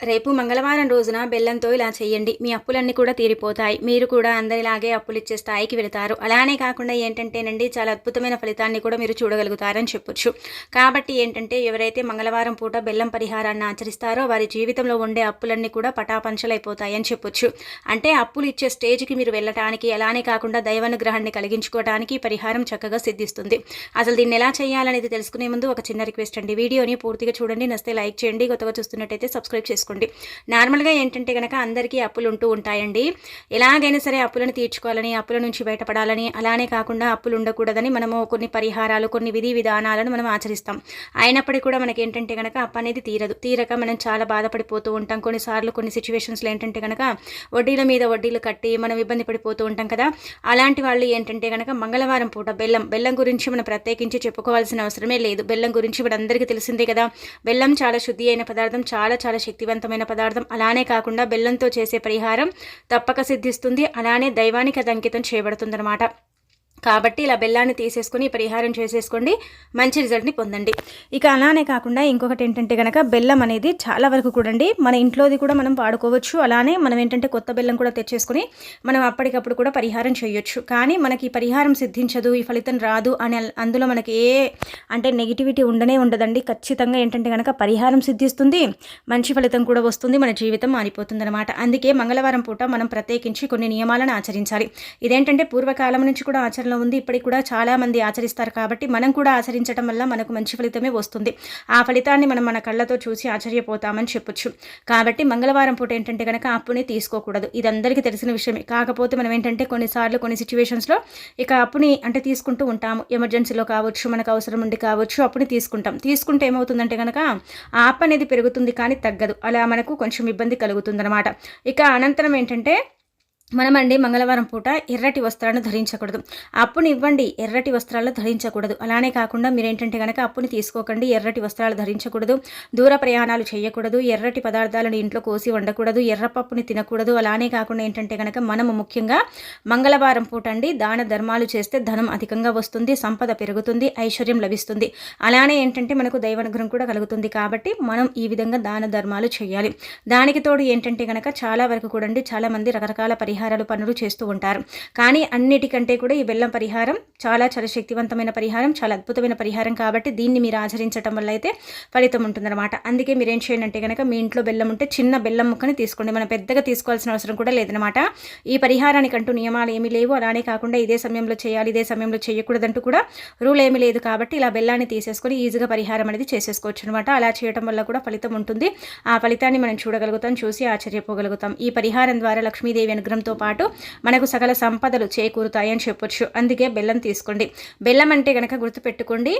రేపు మంగళవారం రోజున బెల్లంతో ఇలా చేయండి. మీ అప్పులన్నీ కూడా తీరిపోతాయి. మీరు కూడా అందరిలాగే అప్పులు ఇచ్చే స్థాయికి వెళతారు. అలానే కాకుండా ఏంటంటేనండి చాలా అద్భుతమైన ఫలితాన్ని కూడా మీరు చూడగలుగుతారని చెప్పొచ్చు. కాబట్టి ఏంటంటే ఎవరైతే మంగళవారం పూట బెల్లం పరిహారాన్ని ఆచరిస్తారో వారి జీవితంలో ఉండే అప్పులన్నీ కూడా పటాపంచలైపోతాయని చెప్పొచ్చు. అంటే అప్పులు ఇచ్చే స్టేజ్కి మీరు వెళ్ళటానికి అలానే కాకుండా దైవానుగ్రహాన్ని కలిగించుకోవడానికి పరిహారం చక్కగా సిద్ధిస్తుంది. అసలు దీన్ని ఎలా చేయాలనేది తెలుసుకునే ముందు ఒక చిన్న రిక్వెస్ట్ అండి. వీడియోని పూర్తిగా చూడండి. నస్తే లైక్ చేయండి. కొత్తగా చూస్తున్నట్టయితే సబ్స్క్రైబ్ చేసుకోండి. చేసుకోండి. నార్మల్గా ఏంటంటే కనుక అందరికీ అప్పులు ఉంటూ ఉంటాయండి. ఎలాగైనా సరే అప్పులను తీర్చుకోవాలని అప్పుల నుంచి బయటపడాలని అలానే కాకుండా అప్పులు ఉండకూడదని మనము కొన్ని పరిహారాలు కొన్ని విధి విధానాలను మనం ఆచరిస్తాం. అయినప్పటికీ కూడా మనకి ఏంటంటే కనుక అప్పు అనేది తీరదు. తీరక మనం చాలా బాధపడిపోతూ ఉంటాం. కొన్నిసార్లు కొన్ని సిచ్యువేషన్స్లో ఏంటంటే కనుక వడ్డీల మీద వడ్డీలు కట్టి మనం ఇబ్బంది పడిపోతూ ఉంటాం కదా. అలాంటి వాళ్ళు ఏంటంటే కనుక మంగళవారం పూట బెల్లం బెల్లం గురించి మనం ప్రత్యేకించి చెప్పుకోవాల్సిన అవసరమే లేదు. బెల్లం గురించి మన అందరికీ తెలిసిందే కదా. బెల్లం చాలా శుద్ధి అయిన పదార్థం చాలా చాలా శక్తివంతం శక్తివంతమైన పదార్థం. అలానే కాకుండా బెల్లంతో చేసే పరిహారం తప్పక సిద్ధిస్తుంది. అలానే దైవానికి అది అంకితం చేయబడుతుందన్నమాట. కాబట్టి ఇలా బెల్లాన్ని తీసేసుకొని పరిహారం చేసేసుకోండి. మంచి రిజల్ట్ని పొందండి. ఇక అలానే కాకుండా ఇంకొకటి ఏంటంటే కనుక బెల్లం అనేది చాలా వరకు కూడండి మన ఇంట్లోది కూడా మనం వాడుకోవచ్చు. అలానే మనం ఏంటంటే కొత్త బెల్లం కూడా తెచ్చేసుకొని మనం అప్పటికప్పుడు కూడా పరిహారం చేయొచ్చు. కానీ మనకి పరిహారం సిద్ధించదు ఈ ఫలితం రాదు అని అందులో మనకి ఏ అంటే నెగిటివిటీ ఉండనే ఉండదండి. ఖచ్చితంగా ఏంటంటే కనుక పరిహారం సిద్ధిస్తుంది మంచి ఫలితం కూడా వస్తుంది మన జీవితం మారిపోతుంది అనమాట అందుకే మంగళవారం పూట మనం ప్రత్యేకించి కొన్ని నియమాలను ఆచరించాలి. ఇదేంటంటే పూర్వకాలం నుంచి కూడా ఆచరణ ఆచరణలో ఉంది. ఇప్పటికి కూడా చాలామంది ఆచరిస్తారు కాబట్టి మనం కూడా ఆచరించడం వల్ల మనకు మంచి ఫలితమే వస్తుంది. ఆ ఫలితాన్ని మనం మన కళ్ళతో చూసి ఆశ్చర్యపోతామని చెప్పొచ్చు. కాబట్టి మంగళవారం పూట ఏంటంటే కనుక అప్పుని తీసుకోకూడదు. ఇది అందరికీ తెలిసిన విషయమే. కాకపోతే మనం ఏంటంటే కొన్నిసార్లు కొన్ని సిచ్యువేషన్స్లో ఇక అప్పుని అంటే తీసుకుంటూ ఉంటాము. ఎమర్జెన్సీలో కావచ్చు మనకు అవసరం ఉండి కావచ్చు అప్పుని తీసుకుంటాం. తీసుకుంటే ఏమవుతుందంటే కనుక ఆ అప్పు అనేది పెరుగుతుంది కానీ తగ్గదు. అలా మనకు కొంచెం ఇబ్బంది కలుగుతుందన్నమాట. ఇక అనంతరం ఏంటంటే మనమండి మంగళవారం పూట ఎర్రటి వస్త్రాలను ధరించకూడదు. అప్పుని ఇవ్వండి ఎర్రటి వస్త్రాలు ధరించకూడదు. అలానే కాకుండా మీరేంటంటే కనుక అప్పుని తీసుకోకండి ఎర్రటి వస్త్రాలు ధరించకూడదు. దూర ప్రయాణాలు చేయకూడదు ఎర్రటి పదార్థాలను ఇంట్లో కోసి వండకూడదు ఎర్రపప్పుని తినకూడదు. అలానే కాకుండా ఏంటంటే కనుక మనము ముఖ్యంగా మంగళవారం పూట అండి దాన ధర్మాలు చేస్తే ధనం అధికంగా వస్తుంది సంపద పెరుగుతుంది ఐశ్వర్యం లభిస్తుంది. అలానే ఏంటంటే మనకు దైవానుగ్రహం కూడా కలుగుతుంది కాబట్టి మనం ఈ విధంగా దాన ధర్మాలు చేయాలి. దానికి తోడు ఏంటంటే కనుక చాలా వరకు కూడా చాలా మంది రకరకాల పరి పరిహారాలు పనులు చేస్తూ ఉంటారు. కానీ అన్నిటికంటే కూడా ఈ బెల్లం పరిహారం చాలా చాలా శక్తివంతమైన పరిహారం చాలా అద్భుతమైన పరిహారం కాబట్టి దీన్ని మీరు ఆచరించడం వల్ల అయితే ఫలితం ఉంటుందన్నమాట. అందుకే మీరు ఏం చేయండి అంటే కనుక మీ ఇంట్లో బెల్లం ఉంటే చిన్న బెల్లం ముక్కని తీసుకోండి. మనం పెద్దగా తీసుకోవాల్సిన అవసరం కూడా లేదనమాట ఈ పరిహారానికి అంటూ నియమాలు ఏమీ లేవు. అలానే కాకుండా ఇదే సమయంలో చేయాలి ఇదే సమయంలో చేయకూడదంటూ కూడా రూల్ ఏమీ లేదు కాబట్టి ఇలా బెల్లాన్ని తీసేసుకొని ఈజీగా పరిహారం అనేది చేసేసుకోవచ్చు అనమాట అలా చేయడం వల్ల కూడా ఫలితం ఉంటుంది. ఆ ఫలితాన్ని మనం చూడగలుగుతాం చూసి ఆశ్చర్యపోగలుగుతాం. ఈ పరిహారం ద్వారా లక్ష్మీదేవి అనుగ్రహం తో పాటు మనకు సకల సంపదలు చేకూరుతాయని చెప్పొచ్చు. అందుకే బెల్లం తీసుకోండి. బెల్లం అంటే కనుక గుర్తుపెట్టుకోండి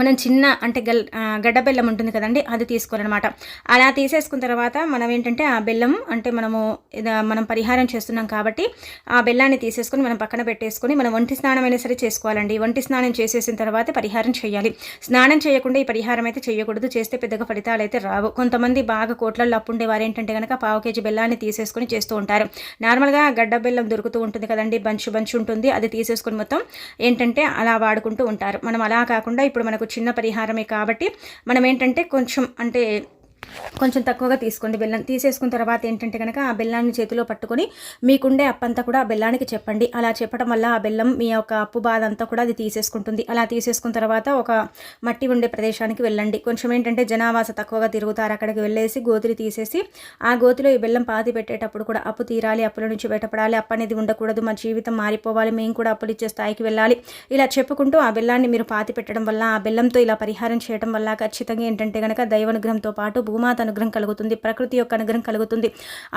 మనం చిన్న అంటే గల్ గడ్డ బెల్లం ఉంటుంది కదండి అది తీసుకోవాలన్నమాట. అలా తీసేసుకున్న తర్వాత మనం ఏంటంటే ఆ బెల్లం అంటే మనము మనం పరిహారం చేస్తున్నాం కాబట్టి ఆ బెల్లాన్ని తీసేసుకొని మనం పక్కన పెట్టేసుకొని మనం ఒంటి స్నానం అయినా సరే చేసుకోవాలండి. ఒంటి స్నానం చేసేసిన తర్వాత పరిహారం చేయాలి. స్నానం చేయకుండా ఈ పరిహారం అయితే చేయకూడదు. చేస్తే పెద్దగా ఫలితాలు అయితే రావు. కొంతమంది బాగా కోట్లలో అప్పుండే వారు ఏంటంటే కనుక పావు కేజీ బెల్లాన్ని తీసేసుకొని చేస్తూ ఉంటారు. నార్మల్గా గడ్డ బెల్లం దొరుకుతూ ఉంటుంది కదండి బంచు బంచు ఉంటుంది. అది తీసేసుకొని మొత్తం ఏంటంటే అలా వాడుకుంటూ ఉంటారు. మనం అలా కాకుండా ఇప్పుడు మనకు చిన్న పరిహారమే కాబట్టి మనం ఏంటంటే కొంచెం అంటే కొంచెం తక్కువగా తీసుకోండి. బెల్లం తీసేసుకున్న తర్వాత ఏంటంటే కనుక ఆ బెల్లాన్ని చేతిలో పట్టుకొని మీకుండే అప్పంతా కూడా ఆ బెల్లానికి చెప్పండి. అలా చెప్పడం వల్ల ఆ బెల్లం మీ యొక్క అప్పు బాధ అంతా కూడా అది తీసేసుకుంటుంది. అలా తీసేసుకున్న తర్వాత ఒక మట్టి ఉండే ప్రదేశానికి వెళ్ళండి. కొంచెం ఏంటంటే జనావాస తక్కువగా తిరుగుతారు. అక్కడికి వెళ్ళేసి గోతులు తీసేసి ఆ గోతిలో ఈ బెల్లం పాతి పెట్టేటప్పుడు కూడా అప్పు తీరాలి అప్పుల నుంచి బయటపడాలి. అప్పు అనేది ఉండకూడదు. మా జీవితం మారిపోవాలి. మేము కూడా అప్పులు ఇచ్చే స్థాయికి వెళ్ళాలి. ఇలా చెప్పుకుంటూ ఆ బెల్లాన్ని మీరు పాతి పెట్టడం వల్ల ఆ బెల్లంతో ఇలా పరిహారం చేయడం వల్ల ఖచ్చితంగా ఏంటంటే కనుక దైవానుగ్రహంతో పాటు ఉమాత అనుగ్రహం కలుగుతుంది ప్రకృతి యొక్క అనుగ్రహం కలుగుతుంది.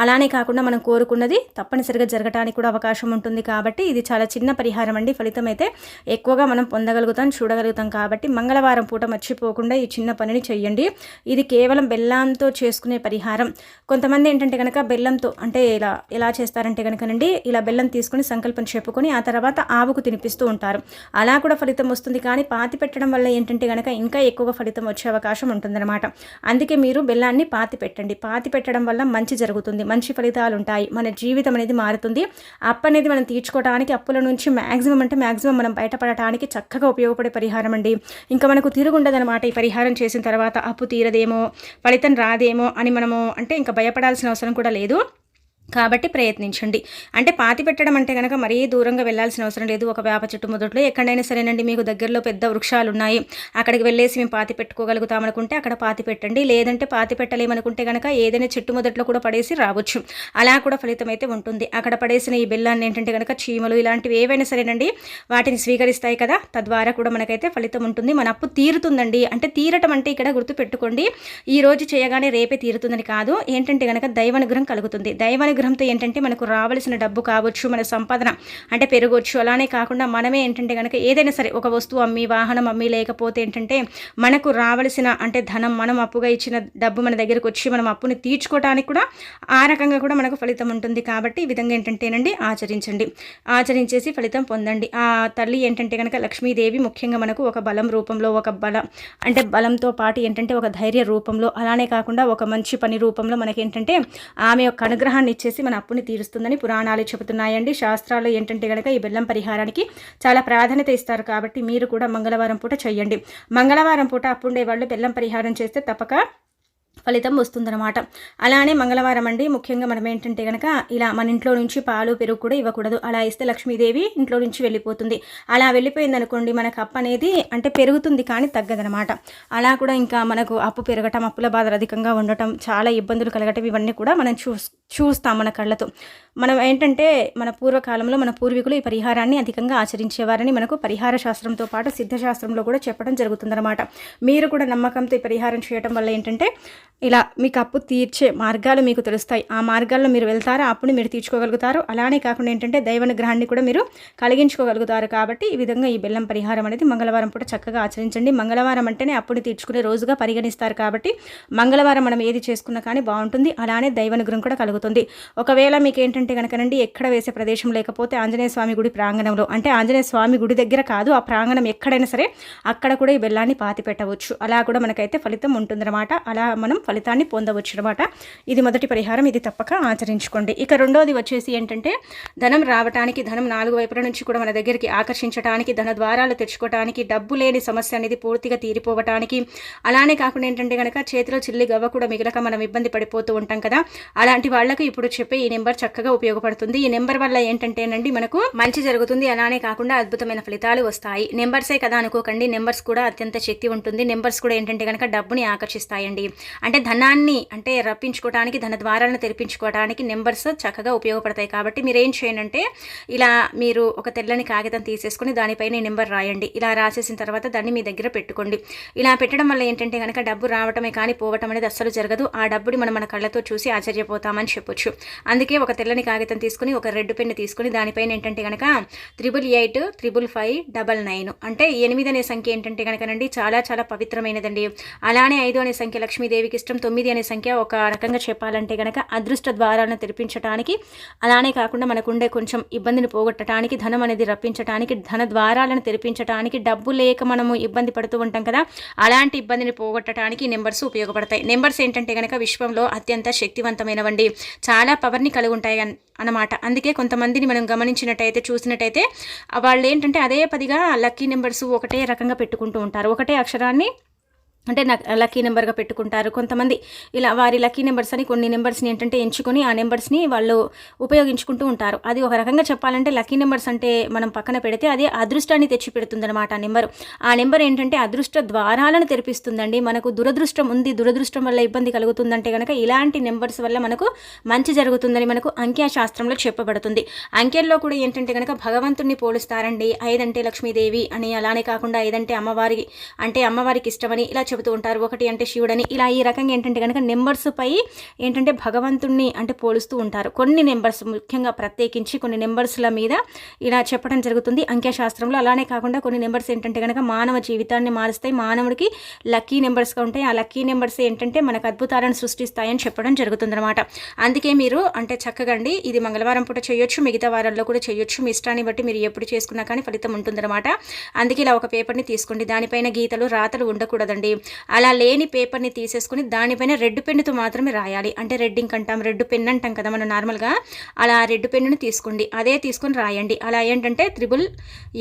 అలానే కాకుండా మనం కోరుకున్నది తప్పనిసరిగా జరగటానికి కూడా అవకాశం ఉంటుంది కాబట్టి ఇది చాలా చిన్న పరిహారం అండి. ఫలితం అయితే ఎక్కువగా మనం పొందగలుగుతాం చూడగలుగుతాం కాబట్టి మంగళవారం పూట మర్చిపోకుండా ఈ చిన్న పనిని చేయండి ఇది కేవలం బెల్లంతో చేసుకునే పరిహారం. కొంతమంది ఏంటంటే కనుక బెల్లంతో అంటే ఇలా ఎలా చేస్తారంటే కనుకనండి ఇలా బెల్లం తీసుకుని సంకల్పం చెప్పుకొని ఆ తర్వాత ఆవుకు తినిపిస్తూ ఉంటారు. అలా కూడా ఫలితం వస్తుంది కానీ పాతి పెట్టడం వల్ల ఏంటంటే కనుక ఇంకా ఎక్కువగా ఫలితం వచ్చే అవకాశం ఉంటుందన్నమాట. అందుకే మీరు బెల్లాన్ని పాతి పెట్టండి. పాతి పెట్టడం వల్ల మంచి జరుగుతుంది. మంచి ఫలితాలు ఉంటాయి. మన జీవితం అనేది మారుతుంది. అప్పు అనేది మనం తీర్చుకోవడానికి అప్పుల నుంచి మ్యాక్సిమం అంటే మ్యాక్సిమం మనం బయటపడటానికి చక్కగా ఉపయోగపడే పరిహారం అండి. ఇంకా మనకు తిరుగుండదనమాట ఈ పరిహారం చేసిన తర్వాత అప్పు తీరదేమో ఫలితం రాదేమో అని మనము అంటే ఇంకా భయపడాల్సిన అవసరం కూడా లేదు. కాబట్టి ప్రయత్నించండి. అంటే పాతి పెట్టడం అంటే కనుక మరీ దూరంగా వెళ్ళాల్సిన అవసరం లేదు. ఒక వేప చెట్టు మొదట్లో ఎక్కడైనా సరేనండి మీకు దగ్గరలో పెద్ద వృక్షాలు ఉన్నాయి అక్కడికి వెళ్ళేసి మేము పాతి పెట్టుకోగలుగుతాం అనుకుంటే అక్కడ పాతి పెట్టండి. లేదంటే పాతి పెట్టలేమనుకుంటే కనుక ఏదైనా చెట్టు మొదట్లో కూడా పడేసి రావచ్చు. అలా కూడా ఫలితం అయితే ఉంటుంది. అక్కడ పడేసిన ఈ బెల్లాన్ని ఏంటంటే కనుక చీమలు ఇలాంటివి ఏవైనా సరేనండి వాటిని స్వీకరిస్తాయి కదా తద్వారా కూడా మనకైతే ఫలితం ఉంటుంది. మన అప్పు తీరుతుందండి. అంటే తీరటం అంటే ఇక్కడ గుర్తు పెట్టుకోండి ఈ రోజు చేయగానే రేపే తీరుతుందని కాదు. ఏంటంటే కనుక దైవానుగ్రహం కలుగుతుంది. దైవానుగ్రహం అనుగ్రహంతో ఏంటంటే మనకు రావలసిన డబ్బు కావచ్చు మన సంపాదన అంటే పెరగవచ్చు అలానే కాకుండా మనమే ఏంటంటే కనుక ఏదైనా సరే ఒక వస్తువు అమ్మి వాహనం అమ్మి లేకపోతే ఏంటంటే మనకు రావలసిన అంటే ధనం మనం అప్పుగా ఇచ్చిన డబ్బు మన దగ్గరకు వచ్చి మనం అప్పుని తీర్చుకోవడానికి కూడా ఆ రకంగా కూడా మనకు ఫలితం ఉంటుంది. కాబట్టి ఈ విధంగా ఏంటంటేనండి ఆచరించండి. ఆచరించేసి ఫలితం పొందండి. ఆ తల్లి ఏంటంటే కనుక లక్ష్మీదేవి ముఖ్యంగా మనకు ఒక బలం రూపంలో ఒక బలం అంటే బలంతో పాటు ఏంటంటే ఒక ధైర్య రూపంలో అలానే కాకుండా ఒక మంచి పని రూపంలో మనకి ఏంటంటే ఆమె యొక్క అనుగ్రహాన్ని ఇచ్చే చేసి మన అప్పుని తీరుస్తుందని పురాణాలు చెబుతున్నాయండి. శాస్త్రాలు ఏంటంటే కనుక ఈ బెల్లం పరిహారానికి చాలా ప్రాధాన్యత ఇస్తారు కాబట్టి మీరు కూడా మంగళవారం పూట చేయండి మంగళవారం పూట అప్పుండే వాళ్ళు బెల్లం పరిహారం చేస్తే తప్పక ఫలితం వస్తుందన్నమాట. అలానే మంగళవారం అండి ముఖ్యంగా మనం ఏంటంటే కనుక ఇలా మన ఇంట్లో నుంచి పాలు పెరుగు కూడా ఇవ్వకూడదు. అలా ఇస్తే లక్ష్మీదేవి ఇంట్లో నుంచి వెళ్ళిపోతుంది. అలా వెళ్ళిపోయింది అనుకోండి మనకు అప్పు అనేది అంటే పెరుగుతుంది కానీ తగ్గదనమాట అలా కూడా ఇంకా మనకు అప్పు పెరగటం అప్పుల బాధలు అధికంగా ఉండటం చాలా ఇబ్బందులు కలగటం ఇవన్నీ కూడా మనం చూ చూస్తాం మన కళ్ళతో. మనం ఏంటంటే మన పూర్వకాలంలో మన పూర్వీకులు ఈ పరిహారాన్ని అధికంగా ఆచరించేవారని మనకు పరిహార శాస్త్రంతో పాటు సిద్ధశాస్త్రంలో కూడా చెప్పడం జరుగుతుందన్నమాట. మీరు కూడా నమ్మకంతో ఈ పరిహారం చేయడం వల్ల ఏంటంటే ఇలా మీకు అప్పు తీర్చే మార్గాలు మీకు తెలుస్తాయి. ఆ మార్గాల్లో మీరు వెళ్తారో అప్పుని మీరు తీర్చుకోగలుగుతారు. అలానే కాకుండా ఏంటంటే దైవనుగ్రహాన్ని కూడా మీరు కలిగించుకోగలుగుతారు కాబట్టి ఈ విధంగా ఈ బెల్లం పరిహారం అనేది మంగళవారం పూట చక్కగా ఆచరించండి. మంగళవారం అంటేనే అప్పుని తీర్చుకునే రోజుగా పరిగణిస్తారు కాబట్టి మంగళవారం మనం ఏది చేసుకున్నా కానీ బాగుంటుంది. అలానే దైవనుగ్రహం కూడా కలుగుతుంది. ఒకవేళ మీకు ఏంటంటే కనుకనండి ఎక్కడ వేసే ప్రదేశం లేకపోతే ఆంజనేయ స్వామి గుడి ప్రాంగణంలో అంటే ఆంజనేయ స్వామి గుడి దగ్గర కాదు ఆ ప్రాంగణం ఎక్కడైనా సరే అక్కడ కూడా ఈ బెల్లాన్ని పాతి పెట్టవచ్చు అలా కూడా మనకైతే ఫలితం ఉంటుందన్నమాట. అలా మనం ఫలితాన్ని పొందవచ్చు అనమాట ఇది మొదటి పరిహారం ఇది తప్పక ఆచరించుకోండి. ఇక రెండోది వచ్చేసి ఏంటంటే ధనం రావటానికి ధనం నాలుగు వైపుల నుంచి కూడా మన దగ్గరికి ఆకర్షించడానికి ధన ద్వారాలు తెచ్చుకోవడానికి డబ్బు లేని సమస్య అనేది పూర్తిగా తీరిపోవటానికి అలానే కాకుండా ఏంటంటే కనుక చేతిలో చిల్లి గవ్వ కూడా మిగలక మనం ఇబ్బంది పడిపోతూ ఉంటాం కదా అలాంటి వాళ్ళకు ఇప్పుడు చెప్పే ఈ నెంబర్ చక్కగా ఉపయోగపడుతుంది. ఈ నెంబర్ వల్ల ఏంటంటేనండి మనకు మంచి జరుగుతుంది అలానే కాకుండా అద్భుతమైన ఫలితాలు వస్తాయి. నెంబర్సే కదా అనుకోకండి. నెంబర్స్ కూడా అత్యంత శక్తి ఉంటుంది. నెంబర్స్ కూడా ఏంటంటే కనుక డబ్బుని ఆకర్షిస్తాయండి. అంటే ధనాన్ని అంటే రప్పించుకోవడానికి ధన ద్వారాలను తెరిపించుకోవడానికి నెంబర్స్ చక్కగా ఉపయోగపడతాయి. కాబట్టి మీరు ఏం చేయనంటే ఇలా మీరు ఒక తెల్లని కాగితం తీసేసుకుని దానిపైన నెంబర్ రాయండి. ఇలా రాసేసిన తర్వాత దాన్ని మీ దగ్గర పెట్టుకోండి. ఇలా పెట్టడం వల్ల ఏంటంటే కనుక డబ్బు రావటమే కానీ పోవటం అనేది అస్సలు జరగదు. ఆ డబ్బుని మనం మన కళ్ళతో చూసి ఆశ్చర్యపోతామని చెప్పొచ్చు. అందుకే ఒక తెల్లని కాగితం తీసుకుని ఒక రెడ్ పెన్ను తీసుకుని దానిపైన ఏంటంటే కనుక triple eight triple five double nine. అంటే ఎనిమిది అనే సంఖ్య ఏంటంటే కనుకనండి చాలా చాలా పవిత్రమైనదండి. అలానే ఐదు అనే సంఖ్య లక్ష్మీదేవికి ఇష్టం తొమ్మిది అనే సంఖ్య ఒక రకంగా చెప్పాలంటే కనుక అదృష్ట ద్వారాలను తెరిపించడానికి అలానే కాకుండా మనకుండే కొంచెం ఇబ్బందిని పోగొట్టడానికి ధనం అనేది రప్పించడానికి ధన ద్వారాలను తెరిపించడానికి డబ్బు లేక మనము ఇబ్బంది పడుతూ ఉంటాం కదా అలాంటి ఇబ్బందిని పోగొట్టడానికి నెంబర్స్ ఉపయోగపడతాయి. నెంబర్స్ ఏంటంటే కనుక విశ్వంలో అత్యంత శక్తివంతమైనవండి. చాలా పవర్ని కలిగి ఉంటాయి అన్నమాట. అందుకే కొంతమందిని మనం గమనించినట్టయితే చూసినట్టయితే వాళ్ళు ఏంటంటే అదే పదిగా లక్కీ నెంబర్స్ ఒకటే రకంగా పెట్టుకుంటూ ఉంటారు. ఒకటే అక్షరాన్ని అంటే నాకు లక్కీ నెంబర్గా పెట్టుకుంటారు. కొంతమంది ఇలా వారి లక్కీ నెంబర్స్ అని కొన్ని నెంబర్స్ని ఏంటంటే ఎంచుకొని ఆ నెంబర్స్ని వాళ్ళు ఉపయోగించుకుంటూ ఉంటారు. అది ఒక రకంగా చెప్పాలంటే లక్కీ నెంబర్స్ అంటే మనం పక్కన పెడితే అది అదృష్టాన్ని తెచ్చి పెడుతుందన్నమాట ఆ నెంబర్ ఆ నెంబర్ ఏంటంటే అదృష్ట ద్వారాలను తెరిపిస్తుందండి. మనకు దురదృష్టం ఉంది దురదృష్టం వల్ల ఇబ్బంది కలుగుతుందంటే కనుక ఇలాంటి నెంబర్స్ వల్ల మనకు మంచి జరుగుతుందని మనకు అంక్యశాస్త్రంలో చెప్పబడుతుంది. అంకెల్లో కూడా ఏంటంటే కనుక భగవంతుణ్ణి పోలుస్తారండి. ఐదంటే లక్ష్మీదేవి అని అలానే కాకుండా ఐదంటే అమ్మవారి అంటే అమ్మవారికి ఇష్టమని ఇలా చెబుతూ ఉంటారు. ఒకటి అంటే శివుడని. ఇలా ఈ రకంగా ఏంటంటే కనుక నెంబర్స్ పై ఏంటంటే భగవంతుణ్ణి అంటే పోలుస్తూ ఉంటారు. కొన్ని నెంబర్స్ ముఖ్యంగా ప్రత్యేకించి కొన్ని నెంబర్స్ల మీద ఇలా చెప్పడం జరుగుతుంది. అంక్యశాస్త్రంలో అలానే కాకుండా కొన్ని నెంబర్స్ ఏంటంటే కనుక మానవ జీవితాన్ని మారుస్తాయి. మానవుడికి లక్కీ నెంబర్స్గా ఉంటాయి. ఆ లక్కీ నెంబర్స్ ఏంటంటే మనకు అద్భుతాలను సృష్టిస్తాయని చెప్పడం జరుగుతుందన్నమాట. అందుకే మీరు అంటే చక్కగా అండి ఇది మంగళవారం పూట చేయొచ్చు మిగతా వారాల్లో కూడా చేయొచ్చు. మీ ఇష్టాన్ని బట్టి మీరు ఎప్పుడు చేసుకున్నా కానీ ఫలితం ఉంటుందన్నమాట. అందుకే ఇలా ఒక పేపర్ని తీసుకోండి. దానిపైన గీతలు రాతలు ఉండకూడదండి. అలా లేని పేపర్ని తీసేసుకుని దానిపైన రెడ్ పెన్నుతో మాత్రమే రాయాలి. అంటే రెడ్ ఇంక్ అంటాం రెడ్ పెన్ అంటాం కదా మనం నార్మల్గా. అలా రెడ్ పెన్నుని తీసుకోండి. అదే తీసుకొని రాయండి. అలా ఏంటంటే triple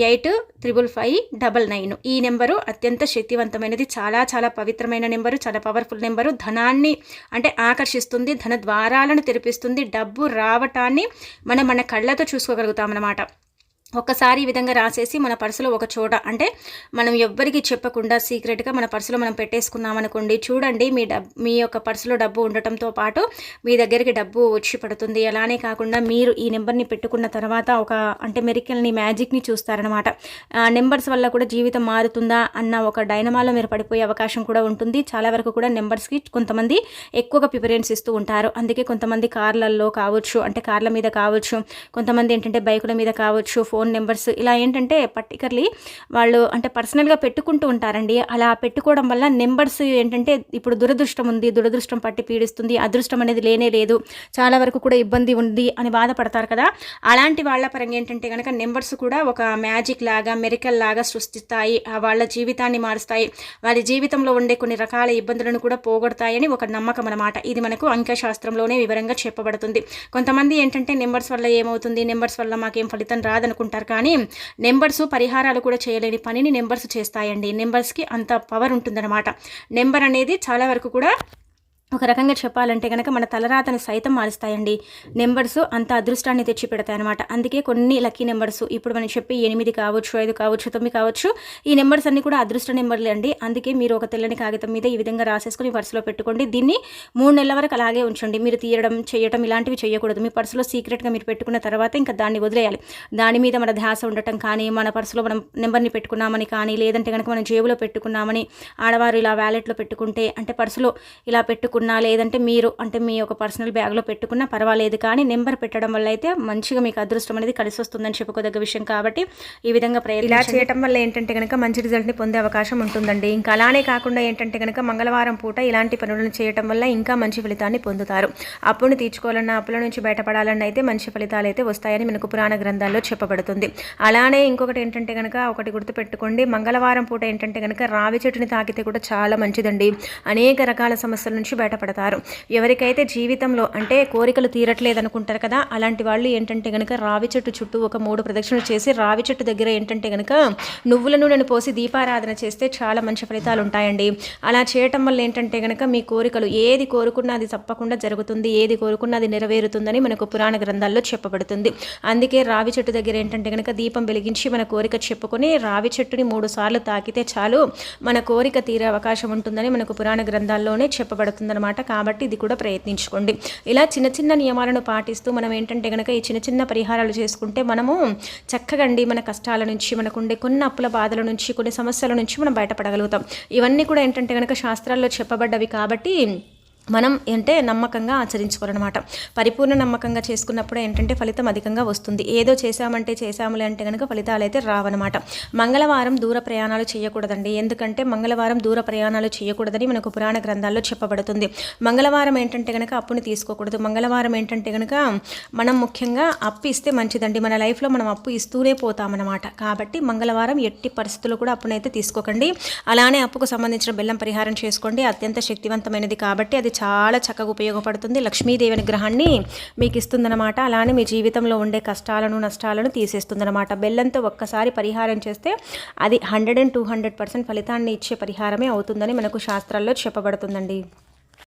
eight triple five double nine. ఈ నెంబరు అత్యంత శక్తివంతమైనది. చాలా చాలా పవిత్రమైన నెంబరు చాలా పవర్ఫుల్ నెంబరు. ధనాన్ని అంటే ఆకర్షిస్తుంది ధన ద్వారాలను తెరిపిస్తుంది. డబ్బు రావటాన్ని మనం మన కళ్ళతో చూసుకోగలుగుతాం అన్నమాట ఒక్కసారి ఈ విధంగా రాసేసి మన పర్సులో ఒక చోట అంటే మనం ఎవ్వరికి చెప్పకుండా సీక్రెట్గా మన పర్సులో మనం పెట్టేసుకున్నాం అనుకోండి చూడండి మీ డబ్ మీ యొక్క పర్సులో డబ్బు ఉండటంతో పాటు మీ దగ్గరికి డబ్బు వచ్చి పడుతుంది. అలానే కాకుండా మీరు ఈ నెంబర్ని పెట్టుకున్న తర్వాత ఒక అంటే మెరికల్ని మ్యాజిక్ని చూస్తారనమాట నెంబర్స్ వల్ల కూడా జీవితం మారుతుందా అన్న ఒక డైనమాలో మీరు పడిపోయే అవకాశం కూడా ఉంటుంది. చాలా వరకు కూడా నెంబర్స్కి కొంతమంది ఎక్కువగా ప్రిఫరెన్స్ ఇస్తూ ఉంటారు. అందుకే కొంతమంది కార్లలో కావచ్చు అంటే కార్ల మీద కావచ్చు కొంతమంది ఏంటంటే బైకుల మీద కావచ్చు ఫోన్ నెంబర్స్ ఇలా ఏంటంటే పర్టికులర్లీ వాళ్ళు అంటే పర్సనల్గా పెట్టుకుంటూ ఉంటారండి. అలా పెట్టుకోవడం వల్ల నెంబర్స్ ఏంటంటే ఇప్పుడు దురదృష్టం ఉంది దురదృష్టం పట్టి పీడిస్తుంది అదృష్టం అనేది లేనే లేదు చాలా వరకు కూడా ఇబ్బంది ఉంది అని బాధపడతారు కదా. అలాంటి వాళ్ళ పరంగా ఏంటంటే కనుక నెంబర్స్ కూడా ఒక మ్యాజిక్ లాగా మెరికల్ లాగా సృష్టిస్తాయి వాళ్ళ జీవితాన్ని మారుస్తాయి వారి జీవితంలో ఉండే కొన్ని రకాల ఇబ్బందులను కూడా పోగొడతాయని ఒక నమ్మకం అనమాట ఇది మనకు అంకశాస్త్రంలోనే వివరంగా చెప్పబడుతుంది. కొంతమంది ఏంటంటే నెంబర్స్ వల్ల ఏమవుతుంది నెంబర్స్ వల్ల మాకేం ఫలితం రాదనుకుంటారు అనుకుంటారు కానీ నెంబర్స్ పరిహారాలు కూడా చేయలేని పనిని నెంబర్స్ చేస్తాయండి. నెంబర్స్కి అంత పవర్ ఉంటుందన్నమాట. నెంబర్ అనేది చాలా వరకు కూడా ఒక రకంగా చెప్పాలంటే కనుక మన తలరాతను సైతం మారుస్తాయండి. నెంబర్స్ అంత అదృష్టాన్ని తెచ్చి పెడతాయి అనమాట అందుకే కొన్ని లక్కీ నెంబర్స్. ఇప్పుడు మనం చెప్పి ఎనిమిది కావచ్చు ఐదు కావచ్చు తొమ్మిది కావచ్చు ఈ నెంబర్స్ అన్ని కూడా అదృష్ట నెంబర్లే అండి. అందుకే మీరు ఒక తెల్లని కాగితం మీద ఈ విధంగా రాసేసుకొని పర్సులో పెట్టుకోండి. దీన్ని మూడు నెలల వరకు అలాగే ఉంచండి. మీరు తీయడం చేయడం ఇలాంటివి చేయకూడదు. మీ పర్సులో సీక్రెట్గా మీరు పెట్టుకున్న తర్వాత ఇంకా దాన్ని వదిలేయాలి. దాని మీద మన ధ్యాస ఉండటం కానీ మన పర్సులో మనం నెంబర్ని పెట్టుకున్నామని కానీ లేదంటే కనుక మనం జేబులో పెట్టుకున్నామని ఆడవారు ఇలా వ్యాలెట్లో పెట్టుకుంటే అంటే పర్సులో ఇలా పెట్టుకు పెట్టుకున్నా లేదంటే మీరు అంటే మీ యొక్క పర్సనల్ బ్యాగ్లో పెట్టుకున్నా పర్వాలేదు. కానీ నెంబర్ పెట్టడం వల్ల అయితే మంచిగా మీకు అదృష్టం అనేది కలిసి వస్తుందని చెప్పుకోదగ్గ విషయం కాబట్టి ఈ విధంగా ప్రయత్నం ఇలా చేయడం వల్ల ఏంటంటే కనుక మంచి రిజల్ట్ని పొందే అవకాశం ఉంటుందండి. ఇంకా అలానే కాకుండా ఏంటంటే కనుక మంగళవారం పూట ఇలాంటి పనులను చేయడం వల్ల ఇంకా మంచి ఫలితాన్ని పొందుతారు. అప్పును తీర్చుకోవాలన్నా అప్పుల నుంచి బయటపడాలన్నా అయితే మంచి ఫలితాలు అయితే వస్తాయని మనకు పురాణ గ్రంథాల్లో చెప్పబడుతుంది. అలానే ఇంకొకటి ఏంటంటే కనుక ఒకటి గుర్తుపెట్టుకోండి. మంగళవారం పూట ఏంటంటే కనుక రావి చెట్టుని తాకితే కూడా చాలా మంచిదండి. అనేక రకాల సమస్యల నుంచి బయటపడతారు. ఎవరికైతే జీవితంలో అంటే కోరికలు తీరట్లేదు అనుకుంటారు కదా అలాంటి వాళ్ళు ఏంటంటే కనుక రావి చెట్టు చుట్టూ ఒక మూడు ప్రదక్షిణలు చేసి రావి చెట్టు దగ్గర ఏంటంటే కనుక నువ్వుల నూనెను పోసి దీపారాధన చేస్తే చాలా మంచి ఫలితాలు ఉంటాయండి. అలా చేయటం వల్ల ఏంటంటే కనుక మీ కోరికలు ఏది కోరుకున్నా అది తప్పకుండా జరుగుతుంది ఏది కోరుకున్నా అది నెరవేరుతుందని మనకు పురాణ గ్రంథాల్లో చెప్పబడుతుంది. అందుకే రావి చెట్టు దగ్గర ఏంటంటే కనుక దీపం వెలిగించి మన కోరిక చెప్పుకొని రావి చెట్టుని మూడు సార్లు తాకితే చాలు మన కోరిక తీరే అవకాశం ఉంటుందని మనకు పురాణ గ్రంథాల్లోనే చెప్పబడుతుంది అనమాట కాబట్టి ఇది కూడా ప్రయత్నించుకోండి. ఇలా చిన్న చిన్న నియమాలను పాటిస్తూ మనం ఏంటంటే కనుక ఈ చిన్న చిన్న పరిహారాలు చేసుకుంటే మనము చక్కగా మన కష్టాల నుంచి మనకుండే కొన్ని అప్పుల బాధల నుంచి కొన్ని సమస్యల నుంచి మనం బయటపడగలుగుతాం. ఇవన్నీ కూడా ఏంటంటే కనుక శాస్త్రాల్లో చెప్పబడ్డవి కాబట్టి మనం అంటే నమ్మకంగా ఆచరించుకోవాలన్నమాట పరిపూర్ణ నమ్మకంగా చేసుకున్నప్పుడు ఏంటంటే ఫలితం అధికంగా వస్తుంది. ఏదో చేశామంటే చేశాములే అంటే కనుక ఫలితాలు అయితే రావన్నమాట. మంగళవారం దూర ప్రయాణాలు చేయకూడదండి. ఎందుకంటే మంగళవారం దూర ప్రయాణాలు చేయకూడదని మనకు పురాణ గ్రంథాల్లో చెప్పబడుతుంది. మంగళవారం ఏంటంటే కనుక అప్పుని తీసుకోకూడదు. మంగళవారం ఏంటంటే కనుక మనం ముఖ్యంగా అప్పు ఇస్తే మంచిదండి. మన లైఫ్లో మనం అప్పు ఇస్తూనే పోతామన్నమాట. కాబట్టి మంగళవారం ఎట్టి పరిస్థితుల్లో కూడా అప్పునైతే తీసుకోకండి. అలానే అప్పుకు సంబంధించిన బెల్లం పరిహారం చేసుకోండి. అత్యంత శక్తివంతమైనది కాబట్టి అది చాలా చక్కగా ఉపయోగపడుతుంది. లక్ష్మీదేవి అనుగ్రహాన్ని మీకు ఇస్తుందన్నమాట అలానే మీ జీవితంలో ఉండే కష్టాలను నష్టాలను తీసేస్తుందన్నమాట. బెల్లంతో ఒక్కసారి పరిహారం చేస్తే అది hundred and two hundred percent ఫలితాన్ని ఇచ్చే పరిహారమే అవుతుందని మనకు శాస్త్రాల్లో చెప్పబడుతుందండి.